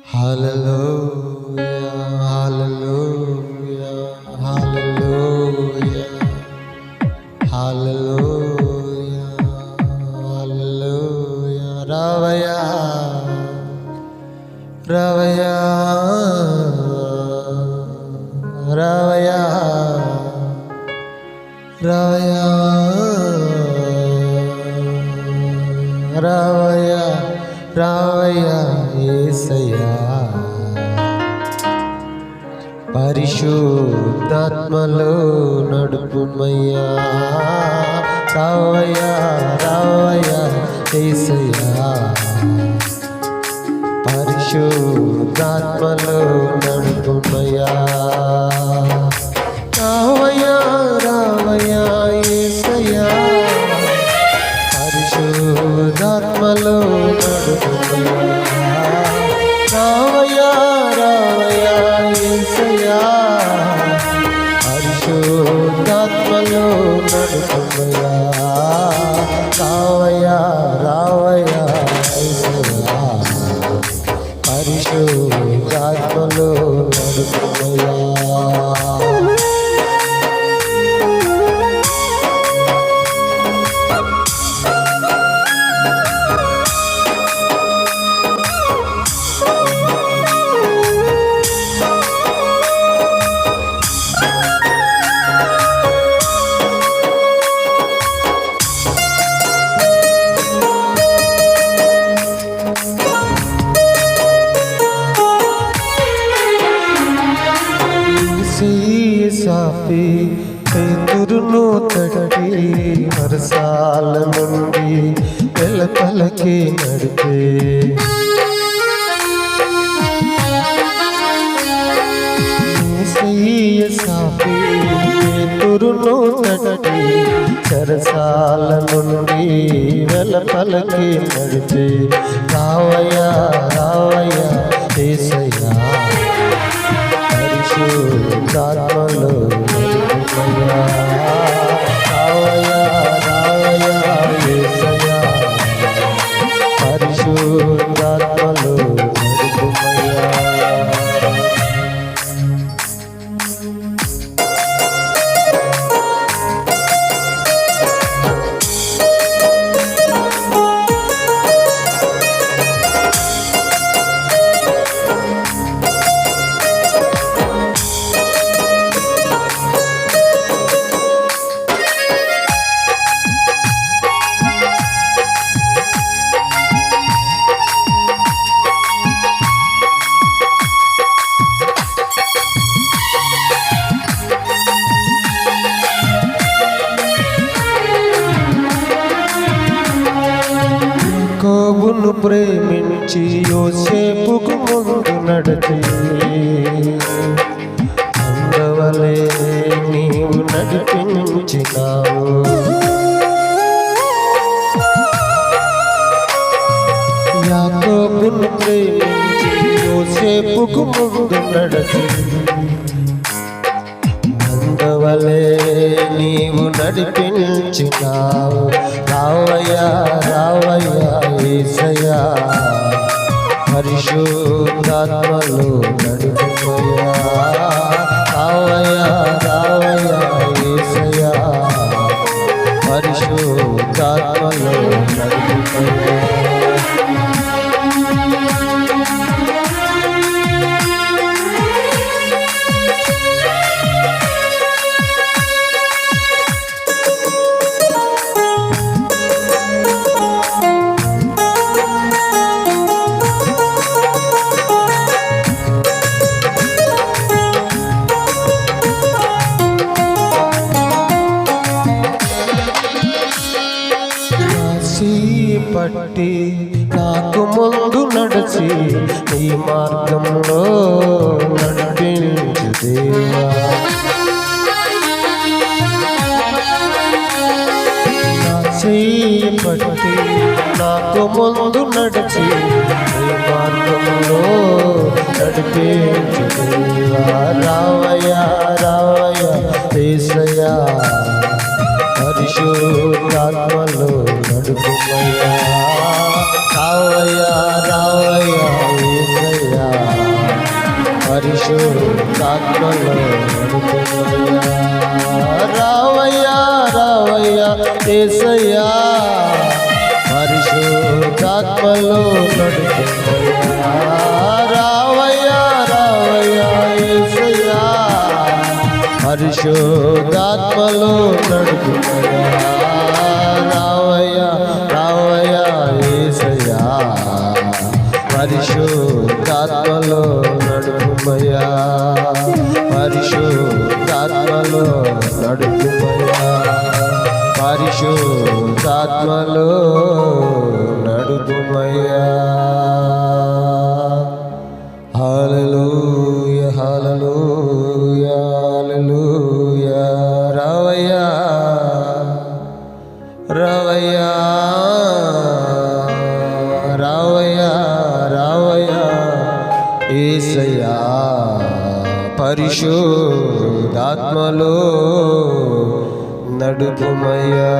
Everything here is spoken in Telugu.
Hallelujah, hallelujah, hallelujah, hallelujah, hallelujah. Ravaya, Ravaya, Ravaya, Ravaya, Ravaya, Ravaya. ఏసయ్యా. పరిశుద్ధాత్మలో నడుపుమయ్యా. రావయ్యా రావయ్యా ఏసయ్యా. పరిశుద్ధాత్మలో సాఫీ ఎదురును తట్టి వరసాల నుండి వెలతలకి నడిపే. సాఫీ ఎదురును తట్టి చెరసాల నుండి వెలతలకి నడిపే. రావయ్యా రావయ్యా ఏసయ్యా పరిశుద్ధాత్మలో ప్రేమించి యోసేపుకు ముందు నడిచి అందవలే నీవు నడిపించినావు యాకోబును ప్రేమించి యోసేపుకు ముందు నడిచి అందవలే నీవు నడిపించినావు. రావయ్యా రావయ్యా. పరిశుద్ధాత్మలో నడిపోయా రావయ్యా రావయ్యా ఏసయ్యా. పరిశుద్ధ పట్టి నాకు ముందు నడిచి ఈ మార్గంలో నడిపించు దేవా. పట్టి నాకు ముందు నడిచి ఈ మార్గంలో నడిపించు రావయ్యా పరిశుద్ధాత్మలో రావయ్యా రావయ్యా ఏసయ్యా. పరిశుద్ధాత్మలో నడుపుమయ్యా రావయ్యా రావయ్యా ఏసయ్యా. పరిశుద్ధాత్మలో నడుపుమయ్యా నడుపుమయ్యా పరిశుద్ధాత్మలో నడుపుమయ్యా హల్లెలూయ హల్లెలూయ హల్లెలూయ. రావయ్యా రావయ్యా రావయ్యా రావయ్యా. ఏసయ్యా. పరిశోధాత్మలో నడుపుమయ్యా.